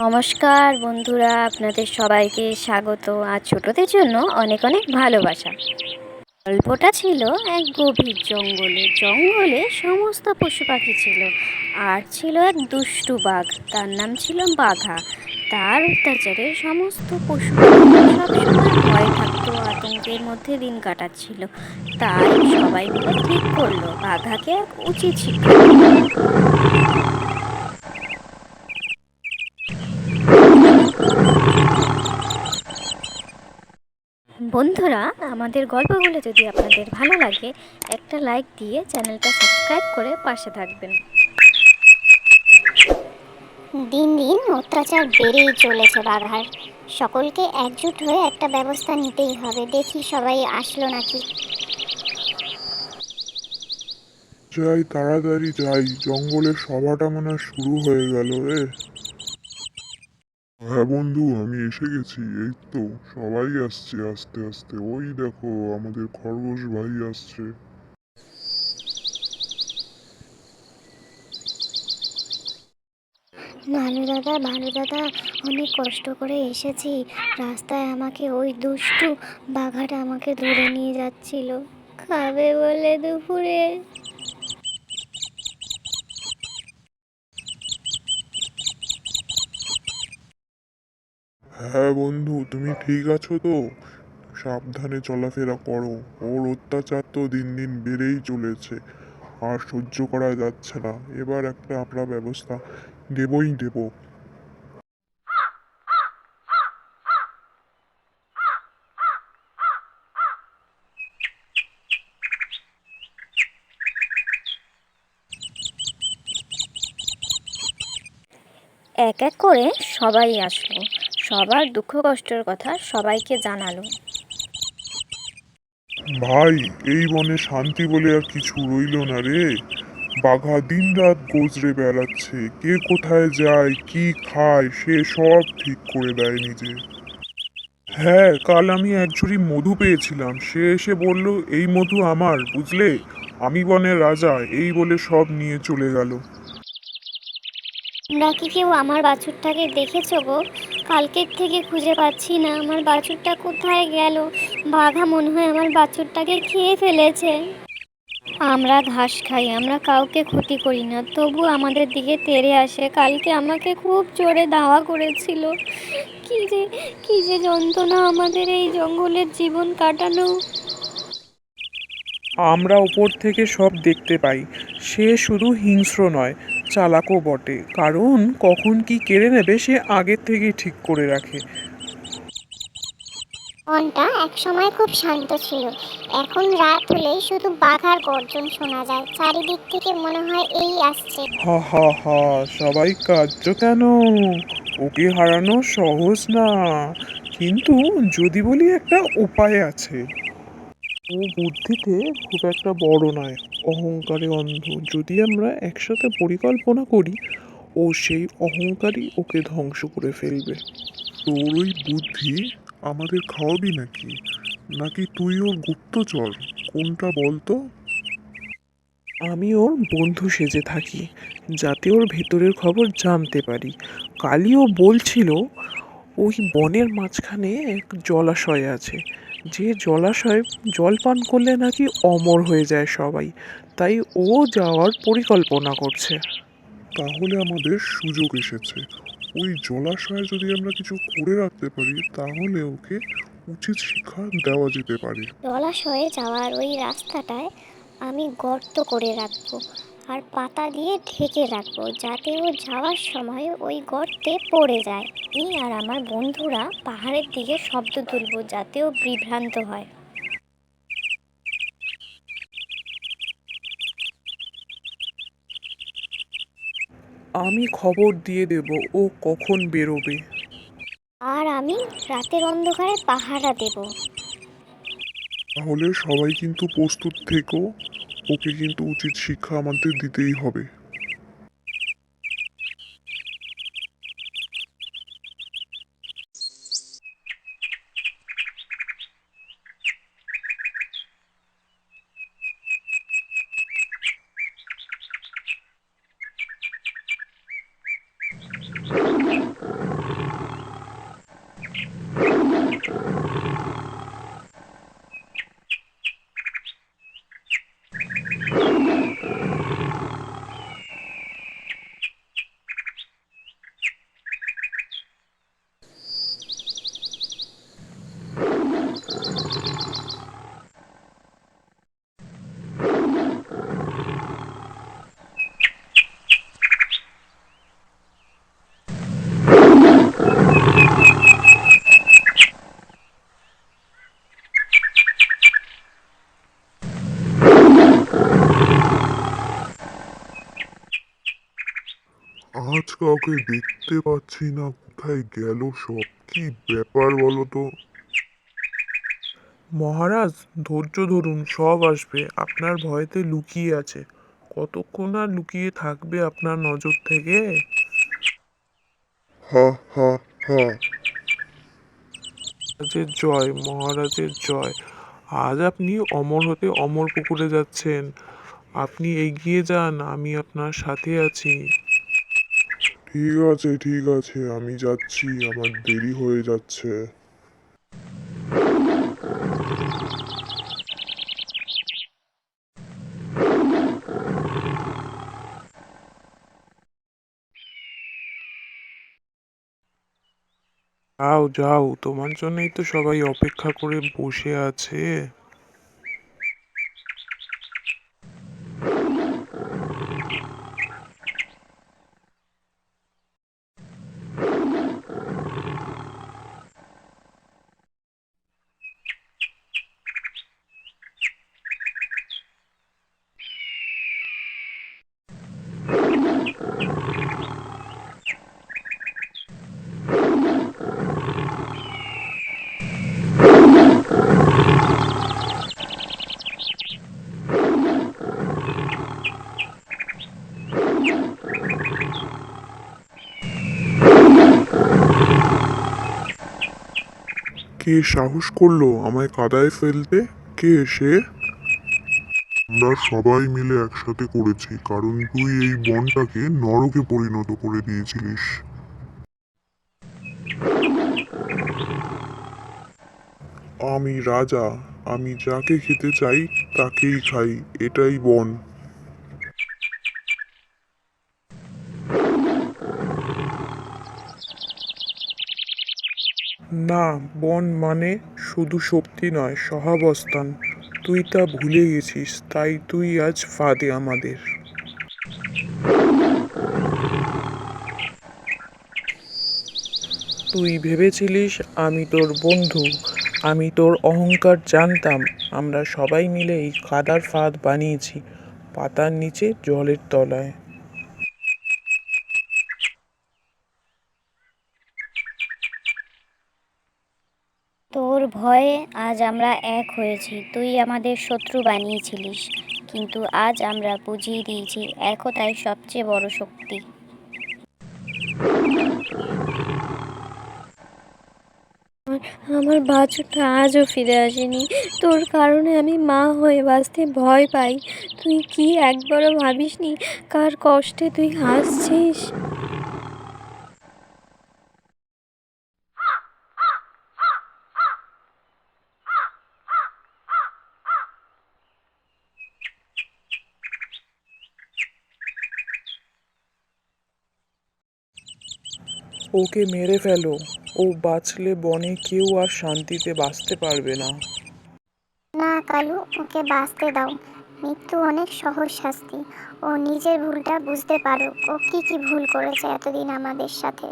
নমস্কার বন্ধুরা, আপনাদের সবাইকে স্বাগত। আর ছোটদের জন্য অনেক অনেক ভালোবাসা। গল্পটা ছিল এক গভীর জঙ্গলে। জঙ্গলে সমস্ত পশু পাখি ছিল আর ছিল এক দুষ্টু বাঘ। তার নাম ছিল বাঘা। তার অত্যাচারে সমস্ত পশু সবসময় ভয় থাকতো, আতঙ্কের মধ্যে দিন কাটাচ্ছিল। তাই সবাই মিলে ঠিক করল, বাঘাকে এক উচিত শিক্ষা বন্ধুরা আমাদের গল্পগুলো যদি আপনাদের ভালো লাগে একটা লাইক দিয়ে চ্যানেলটা সাবস্ক্রাইব করে পাশে থাকবেন। দিন দিন অত্যাচার বেড়েই চলেছে বাঘার। সকলকে একজুট হয়ে একটা ব্যবস্থা নিতেই হবে দেখি সবাই আসলো নাকি। যাই তাড়াতাড়ি যাই জঙ্গলের সভাটা মনে শুরু হয়ে গেল রে। হ্যাঁ বন্ধু, আমি এসে গেছি। এই তো, সবাই আসছে আস্তে আস্তে। ওই দেখো, আমাদের খরগোশ ভাই আসছে। ভালো দাদা ভালো দাদা, অনেক কষ্ট করে এসেছি। রাস্তায় আমাকে ওই দুষ্টু বাঘাটা আমাকে ধরে নিয়ে যাচ্ছিল। খাবে বলে দুপুরে। হ্যাঁ বন্ধু, তুমি ঠিক আছো তো? সাবধানে চলাফেরা করো। ওর অত্যাচার তো দিন দিন বেড়েই চলেছে। আর সহ্য করা যাচ্ছে না। এবার একটা আমরা ব্যবস্থা দেবই দেবো। এক এক করে সবাই আসলো। সবার দুঃখ কষ্টের কথা সবাইকে জানালো। ভাই এই বনে শান্তি বলে আর কিছু রইল না রে। বাঘা দিন রাত গোজরে বেড়াচ্ছে। কে কোথায় যায় কি খায় সে সব ঠিক করে দেয় নিজে। হ্যাঁ কাল আমি এক ঝুড়ি মধু পেয়েছিলাম। সে এসে বলল এই মধু আমার বুঝলে? আমি বনের রাজা এই বলে সব নিয়ে চলে গেল। তোমরা কি কেউ আমার বাছুরটাকে দেখেছ গো? কালকের থেকে খুঁজে পাচ্ছি না। আমার বাছুরটা কোথায় গেল? বাঘা মনে হয় আমার বাছুরটাকে খেয়ে ফেলেছে। আমরা ঘাস খাই, আমরা কাউকে ক্ষতি করি না। তবু আমাদের দিকে তেড়ে আসে। কালকে আমাকে খুব জোরে ধাওয়া করেছিল। কি যে কি যে যন্ত্রণা আমাদের এই জঙ্গলের জীবন কাটানো। আমরা ওপর থেকে সব দেখতে পাই। সে শুধু হিংস্র নয় চালাকও বটে কারণ কখন কি কেড়ে নেবে সে আগের থেকেই ঠিক করে রাখে। বনটা এক সময় খুব শান্ত ছিল। এখন রাত হলেই শুধু বাঘার গর্জন শোনা যায়। চারিদিক থেকে মনে হয় এই আসছে। হা হা হা সবাই কার্য কেন? ওকে হারানো সহজ না। কিন্তু যদি বলি একটা উপায় আছে। ও বুদ্ধিতে খুব একটা বড় নয় অহংকারে অন্ধ। যদি আমরা একসাথে পরিকল্পনা করি ও সেই অহংকারই ওকে ধ্বংস করে ফেলবে। তোর ওই বুদ্ধি আমাদের খাওয়াবি নাকি? নাকি তুই ওর গুপ্তচর কোনটা বলতো? আমি ওর বন্ধু সেজে থাকি যাতে ওর ভেতরের খবর জানতে পারি। কালই ও বলছিল ওই বনের মাঝখানে এক জলাশয় আছে। যে জলাশয়ে জল পান করলে নাকি অমর হয়ে যায় সবাই। তাই ও যাওয়ার পরিকল্পনা করছে। তাহলে আমাদের সুযোগ এসেছে। ওই জলাশয়ে যদি আমরা কিছু করে রাখতে পারি তাহলে ওকে উচিত শিক্ষা দেওয়া যেতে পারে। জলাশয়ে যাওয়ার ওই রাস্তাটায় আমি গর্ত করে রাখব। আর পাতা দিয়ে ঢেকে রাখব যাতে ও যাওয়ার সময় ওই গর্তে পড়ে যায়। আমি আর আমার বন্ধুরা পাহাড়ের দিকে শব্দ তুলবো যাতে ও বিভ্রান্ত হয়। আমি খবর দিয়ে দেব ও কখন বেরোবে। আর আমি রাতের অন্ধকারে পাহারা দেব। তাহলে সবাই কিন্তু প্রস্তুত থেকো। ওকে কিন্তু উচিত শিক্ষা আমাদের দিতেই হবে। কাউকে দেখতে পাচ্ছি না। কোথায় গেল সব? কি ব্যাপার বলো তো? মহারাজ ধৈর্য ধরুন সব আসবে। আপনার ভয়তে লুকিয়ে আছে। কতক্ষণ আর লুকিয়ে থাকবে আপনার নজর থেকে? হা হা হা। মহারাজের জয় মহারাজের জয়। আজ আপনি অমর হতে অমর পুকুরে যাচ্ছেন। আপনি এগিয়ে যান আমি আপনার সাথে আছি। ঠিক আছে ঠিক আছে, আমি যাচ্ছি, আমার দেরি হয়ে যাচ্ছে। যাও যাও, তোমার জন্যই তো সবাই অপেক্ষা করে বসে আছে। কে সাহস করল আমায় কাদায় ফেলতে? কে সে? আমরা সবাই মিলে একসাথে করেছি কারণ তুই এই বনটাকে নরকে পরিণত করে দিয়েছিলিস। আমি রাজা আমি যাকে খেতে চাই তাকেই খাই এটাই বন। না, বন মানে শুধু শক্তি নয়, সহাবস্থান। তুই তা ভুলে গেছিস, তাই তুই আজ ফাঁদে আমাদের। তুই ভেবেছিলিস আমি তোর বন্ধু, আমি তোর অহংকার জানতাম, আমরা সবাই মিলে এই কাদার ফাঁদ বানিয়েছি, পাতার নিচে জলের তলায় তোর ভয়ে আজ আমরা এক হয়েছি। তুই আমাদের শত্রু বানিয়েছিলিস, কিন্তু আজ আমরা বুঝিয়ে দিয়েছি একতাই সবচেয়ে বড় শক্তি। আমার বাছুরটা আজও ফিরে আসেনি। তোর কারণে আমি মা হয়ে বাঁচতে ভয় পাই। তুই কি একবারও ভাবিসনি কার কষ্টে তুই হাসছিস? ওকে মেরে ফেলো। ও বাঁচলে বনে কেউ আর শান্তিতে বাঁচতে পারবে না। না, কালু, ওকে বাঁচতে দাও। মৃত্যু অনেক সহজ শাস্তি। ও নিজের ভুলটা বুঝতে পারো ও কি কি ভুল করেছে এতদিন আমাদের সাথে?